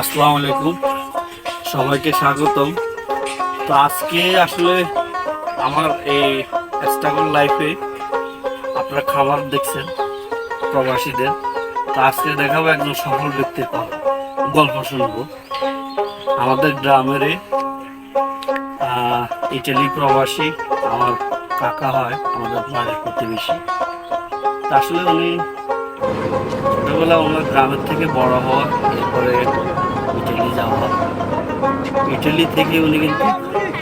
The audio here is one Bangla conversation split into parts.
আসসালামু আলাইকুম। সবাইকে স্বাগতম। তো আজকে আসলে আমার এই স্ট্রাগল লাইফে আপনারা খাবার দেখছেন, প্রবাসীদের। তো আজকে দেখাবো একজন সফল ব্যক্তির গল্প শুনব। আমাদের গ্রামের ইটালি প্রবাসী আমার কাকা হয়, আমাদের বাড়ির প্রতিবেশী। তো আসলে উনি ছোটবেলা ওনার গ্রামের থেকে বড় হওয়া এরপরে ইটালি যাওয়া ইটালি থেকে উনি কিন্তু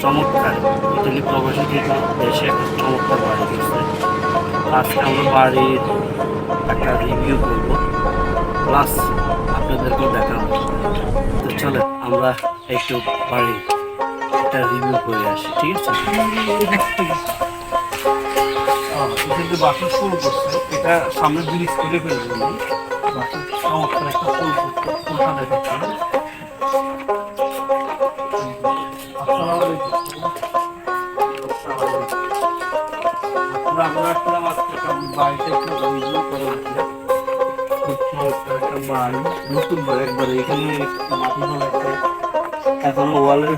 চমৎকার। ইটালি প্রবাসী থেকে দেশে একটা চমৎকার বাড়ি গেছে আজকে আমরা বাড়ির একটা রিভিউ করব। প্লাস আপনাদেরকেও দেখাবো। তো চলে আমরা একটু বাড়ি একটা রিভিউ করে আসি, ঠিক আছে? বাসন শুরু করছে, এটা সামনে ব্রিজ করে ফেলবে। চমৎকার একটা ফুল ফুলটা নতুন বাড়ি একবারে। এখানে। এখনও ওয়ালের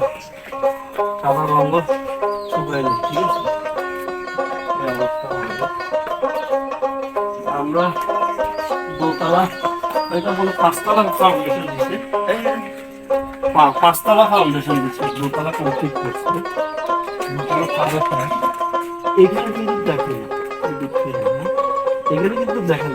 সাদা রঙ শুকায়নি ঠিক। আমরা দোতলা এটা বলে পাঁচতলা ফাউন্ডেশন দিচ্ছে পাঁচতলা ফাউন্ডেশন দিচ্ছে দোতলা কমপ্লিট করছে দোতলা পাবে এখানে কিন্তু দেখেন? এখানে কিন্তু দেখেন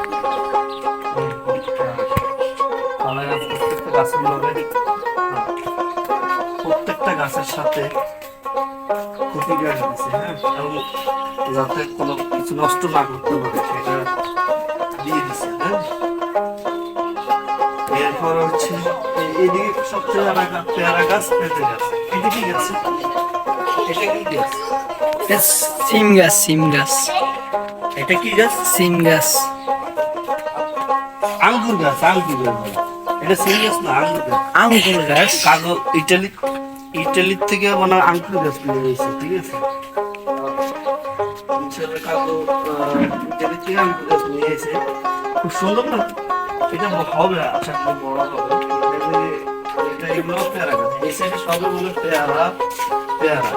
গাছের সাথে খুঁটি গাছ দিচ্ছে হ্যাঁ? যাতে কোনো কিছু নষ্ট না করতে পারে সেটা দিয়ে দিচ্ছে হ্যাঁ? এরপর হচ্ছে এইদিকে সবচেয়ে পেয়ারা গাছ পেয়ারা গাছ পেঁপে গাছ এটা কি গাছ? এটা কি গাছ? সিম গাছ সিম গাছ। এটা কি গাছ? সিম গাছ। আঙ্গুর গাছ আঙ্গুর গাছ। এটা সিম গাছ না আঙ্গুর গাছ? আঙ্গুর গাছ। কাগজ ইটালি ইটালি থেকে মানে আঙ্কুর গাছ নিয়ে ঠিক আছে? ইটালি থেকে খুব সুন্দর না? এটা হবে করি বড় হবে। পেয়ারা এই সাইডে সবগুলো পেয়ারা পেয়ারা।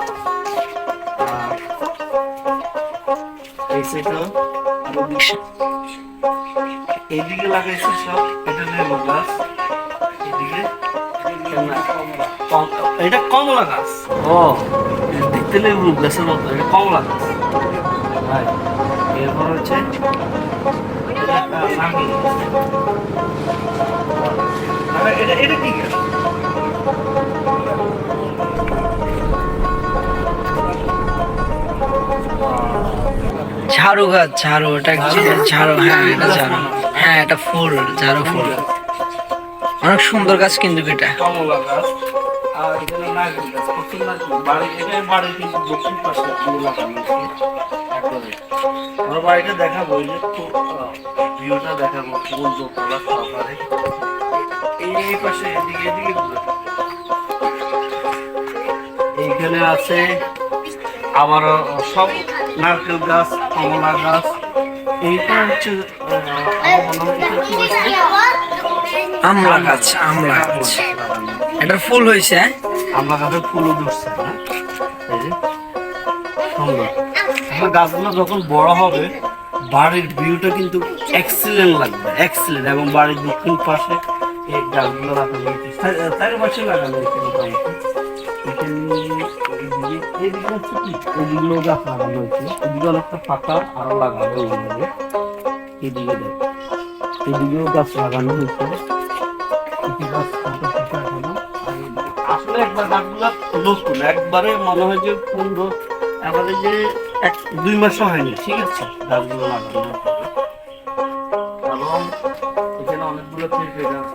এই লাগাইছে সব, এটা লেবু গাছ। এদিকে এটা কমলা গাছ। ও দেখতে লেবু গাছের মতো এটা কমলা গাছ। ভাই এরপর হচ্ছে এটা এটা কি গাছ ঝাড়ু গাছ ঝাড়ু এটা কি ঝাড়ু। হ্যাঁ এটা ঝাড়ু। হ্যাঁ এটা ফুল ঝাড়ু ফুল। অনেক সুন্দর গাছ কিন্তু এটা। কমলা গাছ। এখানে গাছ প্রচুর নারকেল বাড়ি এটা বাড়ির কিন্তু দক্ষিণ পাশে ফুল লাগানো আছে একবারে। আমার বাড়িটা দেখাবো এই যে ভিউটা দেখাবো ফুল দোতলা সহকারে এই এই পাশে এদিকে এদিকে এইখানে আছে আবারও সব নারকেল গাছ কমলা গাছ এইটা হচ্ছে? আমলা গাছ আমলা গাছ এটার ফুল হয়েছে হ্যাঁ? আমরা গাছের ফুলও ধরছে না এই যে, সুন্দর। আসলে গাছগুলো যখন বড় হবে, বাড়ির ভিউটা কিন্তু এক্সিলেন্ট লাগবে এক্সিলেন্ট এবং বাড়ির দক্ষিণ পাশে এই গাছগুলো লাগানো চার- চারিপাশে লাগানো এইদিকে হচ্ছে কি? এইদিকেও গাছ লাগানো হয়েছে। এদিকে অনেকটা ফাঁকা আরও লাগানো হয়েছে। এইদিকে দেখ। এদিকেও গাছ লাগানো হয়েছে। গাছ একবার গাছগুলো নতুন একবারে মনে হয় যে পনেরো আমাদের যে এক দুই মাসও হয়নি। ঠিক আছে। গাছগুলো লাগানো এবং এখানে অনেকগুলো পেঁপে গাছ।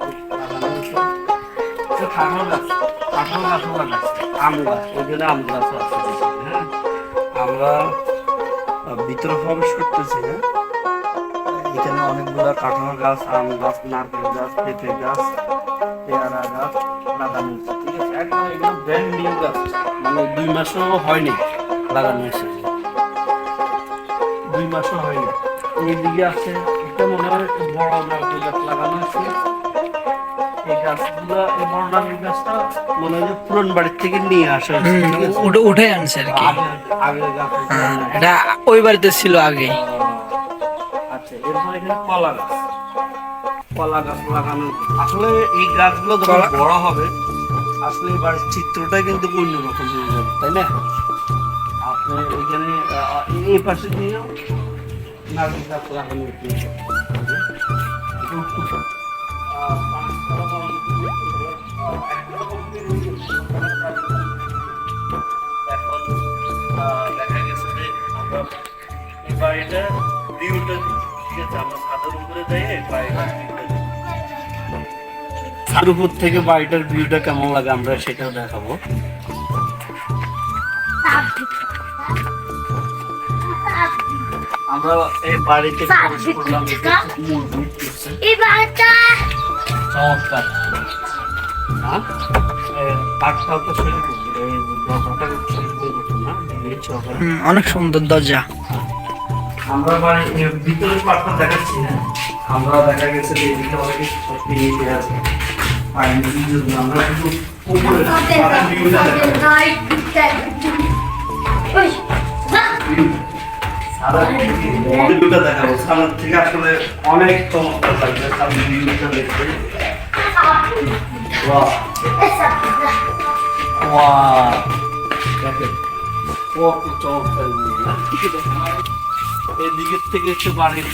কাঁঠাল গাছ কাঁঠাল গাছও লাগাচ্ছে আম গাছ ওই জন্য আম আছে। হ্যাঁ আমরা আহ, ভিতরে প্রবেশ করতেছি না এখানে অনেকগুলো কাঁঠাল গাছ আম গাছ নারকেল গাছ পেঁপে গাছ পেয়ারা গাছ লাগানো ব্র্যান্ড নিউ গাছ মানে দুই মাসও হয়নি লাগানো এসেছে দুই মাসও হয়নি। এইদিকে আছে এটা মনে হয় বড় নারকেল গাছ লাগানো আছে। এই গাছগুলো এই বড় নারকেল গাছটা মনে হয় যে পুরন বাড়ির থেকে নিয়ে আসা? উঠে উঠে আনছে আর কি। আগে আগে গাছ হ্যাঁ, এটা ওই বাড়িতে ছিল আগে। আচ্ছা এরপর এখানে কলা গাছ। কলা গাছ লাগানো। আসলে এই গাছগুলো যখন বড় হবে আসলে এবার চিত্রটা কিন্তু অন্যরকম হয়ে যাবে, তাই না? আপনি এখানে এই- পাশে দিয়েও আমরা এই বাড়িটা ভিউটা ঠিক আছে, আমরা এই বাড়িটার ভিউটা ছাদের উপর থেকে বাড়িটার ভিউটা কেমন লাগে আমরা সেটাও দেখাবো। আমরা এই বাড়িতে প্রবেশ করলাম চমৎকার। হ্যাঁ? পাটটাও তো অনেক সুন্দর দরজা। আমরা বাড়ি এর ভিতরে পাটটা দেখাচ্ছি না আমরা দেখা গেছে যে এদিকে অনেকে আছে। পাইনি কিন্তু থেকে আসলে অনেক চমৎকার লাগবে সামনের ভিউটা দেখতে কত চমৎকার এদিকের থেকে হচ্ছে বাড়ির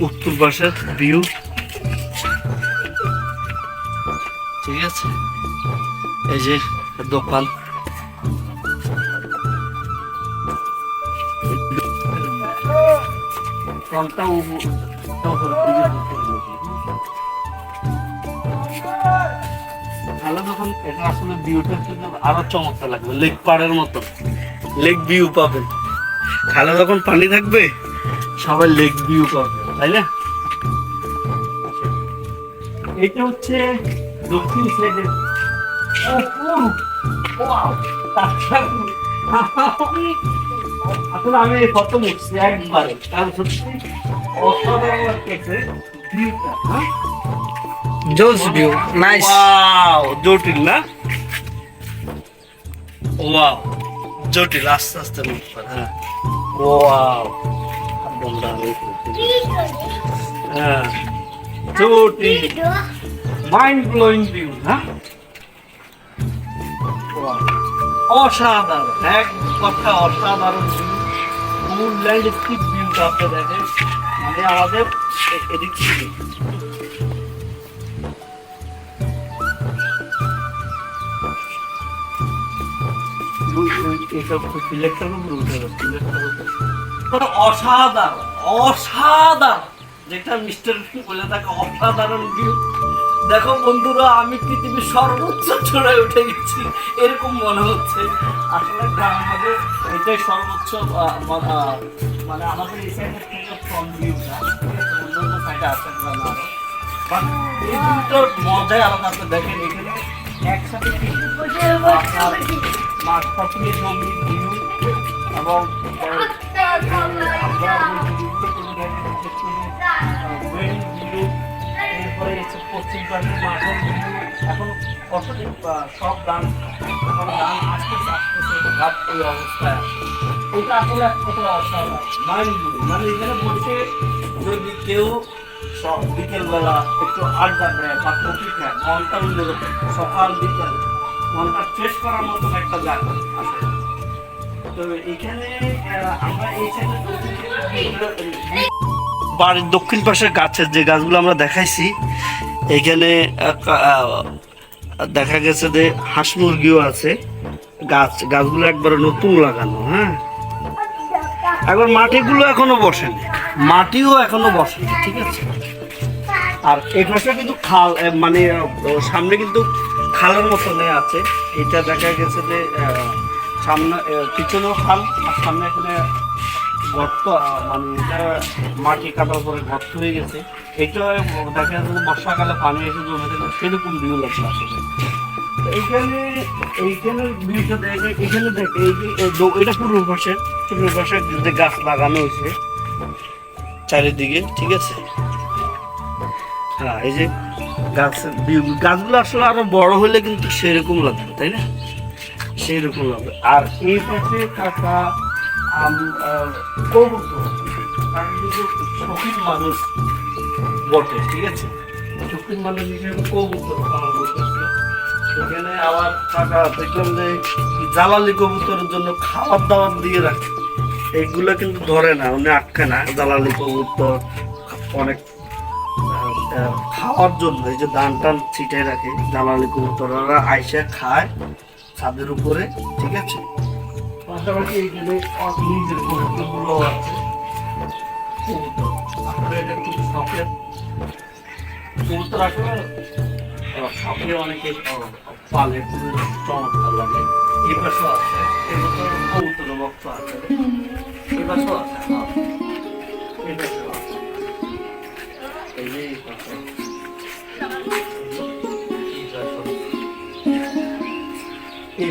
উত্তর পাশের ভিউ ঠিক আছে? এই যে দোকান। তাহলে যখন এটা আসলে ভিউটা আরও চমৎকার লাগবে পাড়ের মতো ভিউ খালে যখন পানি থাকবে? সবাই লেক ভিউ পাবে, তাই না? এটা হচ্ছে দক্ষিণ সাইডে আসলে আমি প্রথম উঠছি একবারে। কারণ সত্যি অসাধারণ লাগতেছে ভিউটা হ্যাঁ? জোস ভিউ নাইস ওয়াও জটিল না? ওয়াও জটিল আস্তে আস্তে হ্যাঁ। ওয়াও হ্যাঁ জটিল। মাইন্ড ব্লোয়িং ভিউ না. অসাধারণ। এক কথা অসাধারণ ভিউ ল্যান্ডস্কেপ ভিউটা আপনি দেখেন। মানে আমাদের এদিক থেকে অসাধারণ অসাধারণ। যেটা মিস্টার বলে থাকে অসাধারণ ভিউ দেখো বন্ধুরা আমি পৃথিবীর সর্বোচ্চ চূড়ায় উঠে গেছি। এরকম মনে হচ্ছে। আসলে মধ্যে এটাই সর্বোচ্চ মানে আমাদের এই সাইডের থেকে ফ্রন্ট ভিউটা অন্যান্য সাইডে আছে গ্রামে আরও। বাট এই ভিউটার মজাই আলাদা আপনি দেখেন এখানে একসাথে মাঠ ফসলের জমি ভিউ এবং আমরা এরপরে হচ্ছে পশ্চিম ফসলের আহ, সব ধান এখন অবস্থায়। এটা আসলে এক কথা অসাধারণ। মাইন্ড মানে এখানে বসে যদি কেউ সব বিকেলবেলা একটু আড্ডা দেয় বা কফি খায় মনটা অন্যরকম। সকাল বিকেল মনটা ফ্রেশ করার মতন একটা জায়গা আসলে তো এখানে আমরা এই সাইডে বাড়ির দক্ষিণ পাশের গাছের যে গাছগুলো আমরা দেখাইছি, এখানে দেখা গেছে যে হাঁস মুরগিও আছে। গাছ, গাছগুলো একবারে নতুন লাগানো হ্যাঁ? একবার মাটিগুলো এখনও বসেনি। মাটিও এখনও বসেনি, ঠিক আছে? আর এই পাশে কিন্তু খাল মানে সামনে কিন্তু খালের মতনে আছে। এটা দেখা গেছে যে সামনে পিছনেও খাল, আর সামনে এখানে গর্ত মানে মাটি কাটার পরে গর্ত হয়ে গেছে। এটা দেখা যাচ্ছে বর্ষাকালে পানি এসে জমে থাকে সেরকম ভিউ লাগছে আসলে এইখানে এইখানে দেখে এটা যে গাছ লাগানো চারিদিকে, ঠিক আছে? হ্যাঁ এই যে গাছ গাছগুলো আসলে আরও বড় হলে কিন্তু সেরকম লাগবে, তাই না? সেরকম লাগবে। আর এই পাশে কাকা কিন্তু শৌখিন মানুষ বটে, ঠিক আছে? শৌখিন মানুষ হিসেবে কবুতর পালন করতেছে এখানে আবার কাকা দেখলাম যে জ্বালালি কবুতরের জন্য খাবার দাবার দিয়ে রাখে। এইগুলো কিন্তু ধরে না, উনি আটকে না জ্বালালি কবুতর, অনেক খাওয়ার জন্য। এই যে ধান টান ছিটে রাখে জ্বালালি কবুতররা আইসা খায় ছাদের উপরে, ঠিক আছে? পাশাপাশি এইখানে নিজের কবুতরগুলো আছে। কবুতর আসলে এটা খুব শখের কবুতর আসলে শখে অনেকে পালে খুবই চমৎকার লাগে। এই পাশেও আছে, এই বছর কবুতর ভক্ত আছে। এই পাশেও আছে হ্যাঁ। এই পাশেও আছে। এই যে এই পাশে।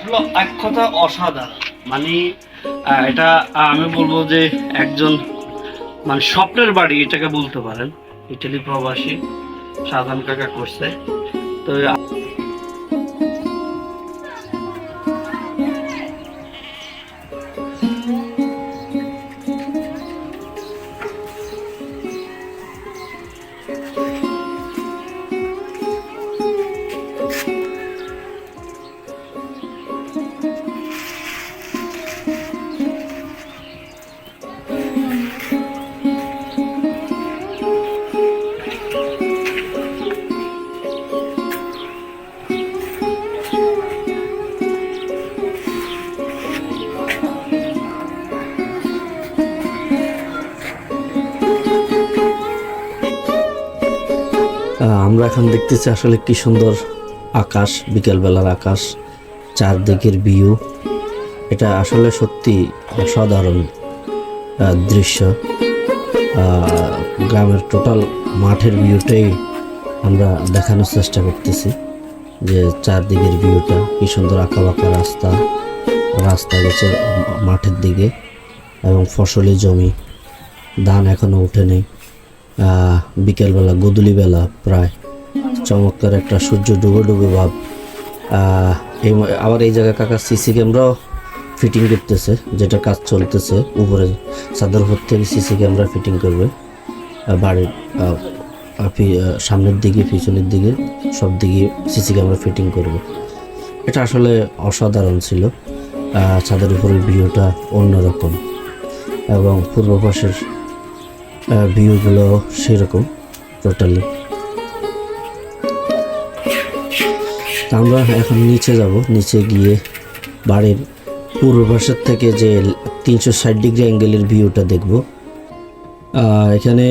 আসলে এক কথা অসাধারণ। মানে এটা আমি বলব যে একজন মানে স্বপ্নের বাড়ি এটাকে বলতে পারেন। ইটালি প্রবাসী সাধারণ কাকা করছে। তো এখন দেখতেছি আসলে কি সুন্দর আকাশ, বিকেলবেলার আকাশ, চারদিকের ভিউ এটা আসলে সত্যি অসাধারণ দৃশ্য। গ্রামের টোটাল মাঠের ভিউটাই আমরা দেখানোর চেষ্টা করতেছি যে চারদিকের ভিউটা কি সুন্দর আঁকা বাঁকা রাস্তা রাস্তা গেছে মাঠের দিকে এবং ফসলি জমি, ধান এখনও উঠে নেই। বিকেলবেলা, গধূলিবেলা প্রায় চমৎকার একটা সূর্য ডুবে ডুবে ভাব। এই আবার এই জায়গায় কাকা সিসি ক্যামেরাও ফিটিং করতেছে, যেটা কাজ চলতেছে। উপরে চাদর উপর থেকে সিসি ক্যামেরা ফিটিং করবে। বাড়ির সামনের দিকে, পিছনের দিকে সব দিকে সিসি ক্যামেরা ফিটিং করবে। এটা আসলে অসাধারণ ছিল। ছাদের উপরের ভিউটা অন্যরকম। এবং পূর্ব পাশের ভিউগুলো সেরকম টোটালি আমরা এখন নিচে যাব। নিচে গিয়ে বাড়ির পূর্ব পাশের থেকে যে তিনশো ষাট ডিগ্রি অ্যাঙ্গেলের ভিউটা দেখব। এখানে